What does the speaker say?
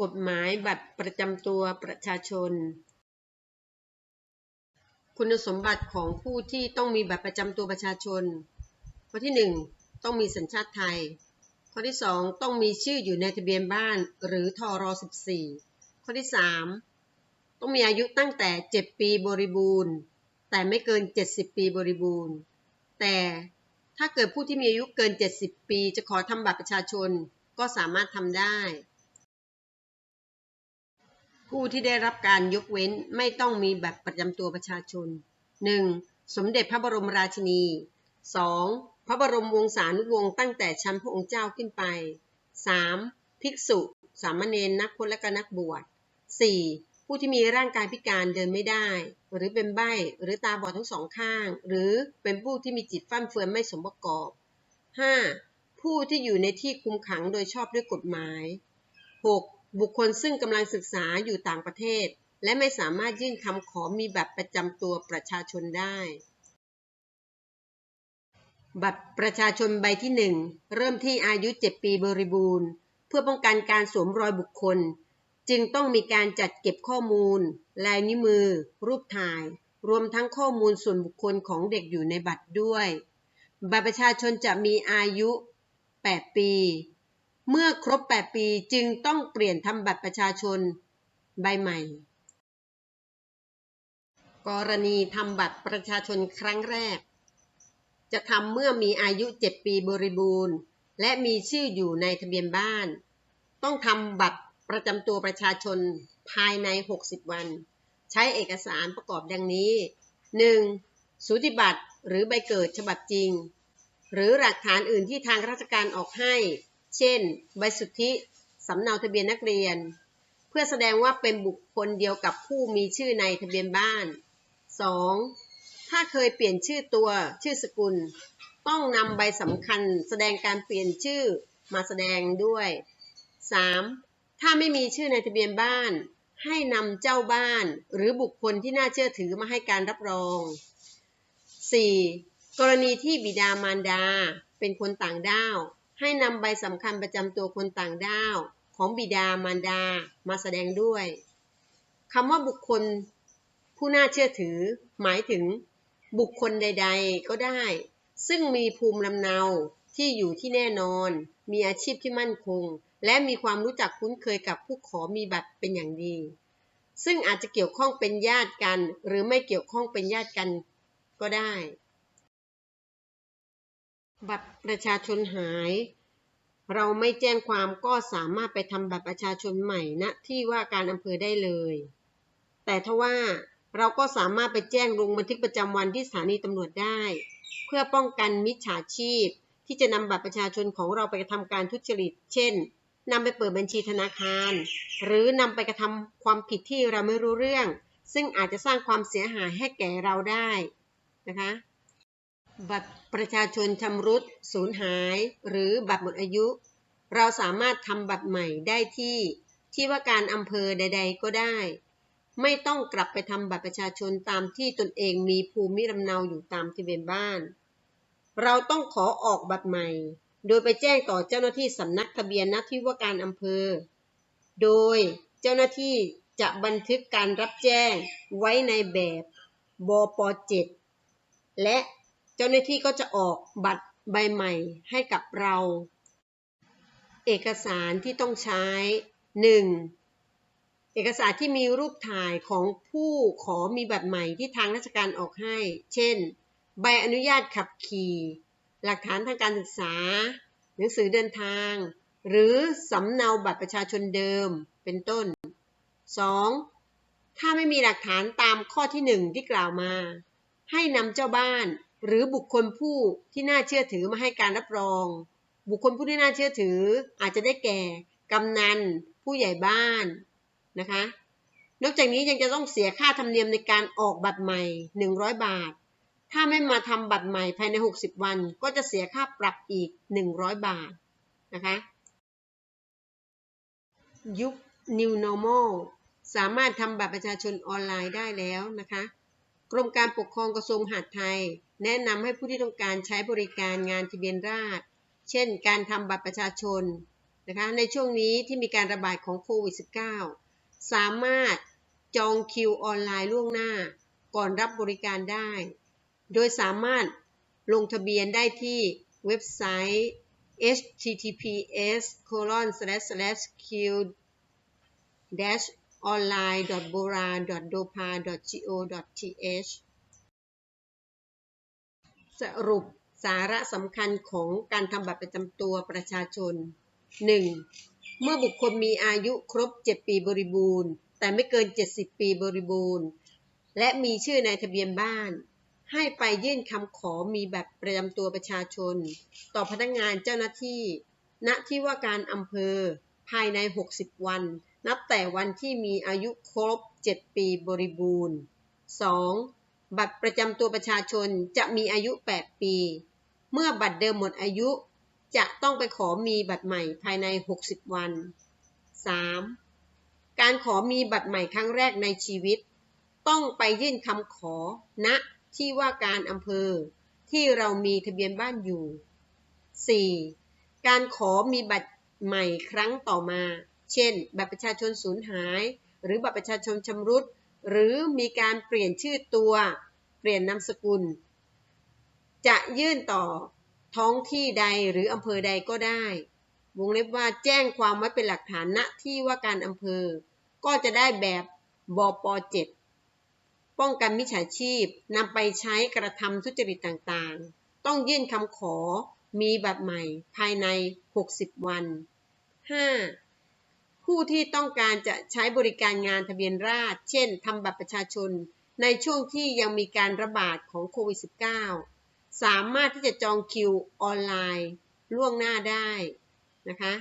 กฎหมายบัตรประจำตัวประชาชน คุณสมบัติของผู้ที่ต้องมีบัตรประจำตัวประชาชน ข้อที่ 1 ต้องมีสัญชาติไทย ข้อที่ 2 ต้องมีชื่ออยู่ในทะเบียนบ้านหรือทร14 ข้อที่ 3 ต้องมีอายุตั้งแต่ 7 ปีบริบูรณ์ แต่ไม่เกิน 70 ปีบริบูรณ์ แต่ถ้าเกิดผู้ที่มีอายุเกิน 70 ปี จะขอทำบัตรประชาชนก็สามารถทำได้ ผู้ที่ได้รับการยกเว้นไม่ต้องมีบัตรประจำตัวประชาชน 1. สมเด็จพระบรมราชินี 2. พระบรมวงศานุวงศ์ตั้งแต่ชั้นพระองค์เจ้าขึ้นไป 3. ภิกษุ สามเณรนักพจน์และก็นักบวช 4. ผู้ที่มีร่างกายพิการเดินไม่ได้ หรือเป็นใบ้หรือตาบอดทั้งสองข้าง หรือเป็นผู้ที่มีจิตฟั่นเฟือนไม่สมประกอบ 5. ผู้ที่อยู่ในที่คุมขังโดยชอบด้วยกฎหมาย 6. บุคคลซึ่งกำลังศึกษาอยู่ต่างประเทศ และไม่สามารถยื่นคำขอมีบัตรประจำตัวประชาชนได้ บัตรประชาชนใบที่ 1 เริ่มที่อายุ 7 ปีบริบูรณ์ เพื่อป้องกันการสวมรอยบุคคล จึงต้องมีการจัดเก็บข้อมูล ลายนิ้วมือ รูปถ่าย รวมทั้งข้อมูลส่วนบุคคลของเด็กอยู่ในบัตรด้วย บัตรประชาชนจะมีอายุ 8 ปี เมื่อครบ 8 ปีจึงต้องเปลี่ยนทำบัตรประชาชนใบใหม่ กรณีทำบัตรประชาชนครั้งแรก จะทำเมื่อมีอายุ 7 ปีบริบูรณ์ และมีชื่ออยู่ในทะเบียนบ้าน ต้องทำบัตรประจำตัวประชาชนภายใน 60 วัน ใช้เอกสารประกอบดังนี้ 1. สูติบัตรหรือใบเกิดฉบับจริง หรือหลักฐานอื่นที่ทางราชการออกให้ เช่น ใบสุทธิสำเนาทะเบียนนักเรียน เพื่อแสดงว่าเป็นบุคคลเดียวกับผู้มีชื่อในทะเบียนบ้าน 2. ถ้าเคยเปลี่ยนชื่อตัวชื่อสกุล ต้องนำใบสำคัญแสดงการเปลี่ยนชื่อมาแสดงด้วย 3. ถ้าไม่มีชื่อในทะเบียนบ้าน ให้นำเจ้าบ้านหรือบุคคลที่น่าเชื่อถือมาให้การรับรอง 4. กรณีที่บิดามารดาเป็นคนต่างด้าว ให้นำใบสำคัญประจำตัวคนต่างด้าว ของบิดามารดามาแสดงด้วยคำว่าบุคคลผู้น่าเชื่อถือ หมายถึงบุคคลใด ๆ ก็ได้ ซึ่งมีภูมิลำเนาที่อยู่ที่แน่นอน มีอาชีพที่มั่นคง และมีความรู้จักคุ้นเคยกับผู้ขอมีบัตรเป็นอย่างดี ซึ่งอาจจะเกี่ยวข้องเป็นญาติกัน หรือไม่เกี่ยวข้องเป็นญาติกันก็ได้ บัตรประชาชนหาย เราไม่แจ้งความก็สามารถไปทำบัตรประชาชนใหม่ณนะที่ว่าการอำเภอได้เลย แต่ทว่าเราก็สามารถไปแจ้งลงบันทึกประจำวันที่สถานีตำรวจได้ เพื่อป้องกันมิจฉาชีพ ที่จะนำบัตรประชาชนของเราไปกระทำการทุจริต เช่นนำไปเปิดบัญชีธนาคาร หรือนำไปกระทำความผิดที่เราไม่รู้เรื่อง ซึ่งอาจจะสร้างความเสียหายให้แก่เราได้นะคะ บัตรประชาชนชำรุดสูญหาย หรือบัตรหมดอายุ เราสามารถทำบัตรใหม่ได้ที่ที่ว่าการอำเภอใด ๆ ก็ได้ ไม่ต้องกลับไปทำบัตรประชาชนตามที่ตนเองมีภูมิลำเนาอยู่ตามทะเบียนบ้าน เราต้องขอออกบัตรใหม่ โดยไปแจ้งต่อเจ้าหน้าที่สำนักทะเบียนณที่ว่าการอำเภอ โดยเจ้าหน้าที่จะบันทึกการรับแจ้งไว้ในแบบบป .7 และ เจ้าหน้าที่ก็จะออกบัตรใบใหม่ให้กับเรา เอกสารที่ต้องใช้ 1. เอกสารที่มีรูปถ่ายของผู้ขอมีบัตรใหม่ที่ทางราชการออกให้ เช่น ใบอนุญาตขับขี่ หลักฐานทางการศึกษา หนังสือเดินทาง หรือสำเนาบัตรประชาชนเดิม เป็นต้น 2. ถ้าไม่มีหลักฐานตามข้อที่ 1 ที่กล่าวมา ให้นำเจ้าบ้าน หรือบุคคลผู้ที่น่าเชื่อถือมาให้การรับรอง บุคคลผู้ที่น่าเชื่อถือ อาจจะได้แก่ กำนัน ผู้ใหญ่บ้านนะคะ นอกจากนี้ยังจะต้องเสียค่าธรรมเนียมในการออกบัตรใหม่ 100 บาท ถ้าไม่มาทำบัตรใหม่ภายใน 60 วัน ก็จะเสียค่าปรับอีก 100 บาทนะคะยุค New Normal สามารถทำบัตรประชาชนออนไลน์ได้แล้วนะคะ กรมการปกครองกระทรวงมหาดไทย แนะนำให้ผู้ที่ต้องการใช้บริการงานทะเบียนราษฎรเช่น การทำบัตรประชาชนนะคะในช่วงนี้ที่มีการระบาดของโควิด -19 สามารถจองคิวออนไลน์ล่วงหน้า ก่อนรับบริการได้ โดยสามารถลงทะเบียนได้ที่เว็บไซต์ https colon slash slash q dash online bora dopa go th สรุปสาระสำคัญของการทำบัตรประจำตัวประชาชน 1. เมื่อบุคคลมีอายุครบ 7 ปีบริบูรณ์ แต่ไม่เกิน 70 ปีบริบูรณ์ และมีชื่อในทะเบียนบ้าน ให้ไปยื่นคำขอมีบัตรประจำตัวประชาชน ต่อพนักงานเจ้าหน้าที่ ณที่ว่าการอำเภอภายใน 60 วัน นับแต่วันที่มีอายุครบ 7 ปีบริบูรณ์ 2. บัตรประจำตัวประชาชนจะมีอายุ 8 ปี เมื่อบัตรเดิมหมดอายุจะต้องไปขอมีบัตรใหม่ภายใน 60 วัน 3. การขอมีบัตรใหม่ครั้งแรกในชีวิต ต้องไปยื่นคำขอณที่ว่าการอำเภอ ที่เรามีทะเบียนบ้านอยู่ 4. การขอมีบัตรใหม่ครั้งต่อมา เช่น บัตรประชาชนสูญหาย หรือบัตรประชาชนชำรุด หรือมีการเปลี่ยนชื่อตัว เปลี่ยนนามสกุล จะยื่นต่อท้องที่ใดหรืออำเภอใดก็ได้ วงเล็บว่าแจ้งความไว้เป็นหลักฐานณที่ว่าการอำเภอ ก็จะได้แบบบป7ป้องกันมิจฉาชีพนำไปใช้กระทำทุจริตต่างๆ ต้องยื่นคำขอมีบัตรใหม่ภายใน 60 วัน 5. ผู้ที่ต้องการจะใช้บริการงานทะเบียนราษฎรเช่นทำบัตรประชาชน ในช่วงที่ยังมีการระบาดของโควิด -19 สามารถที่จะจองคิวออนไลน์ล่วงหน้าได้นะคะ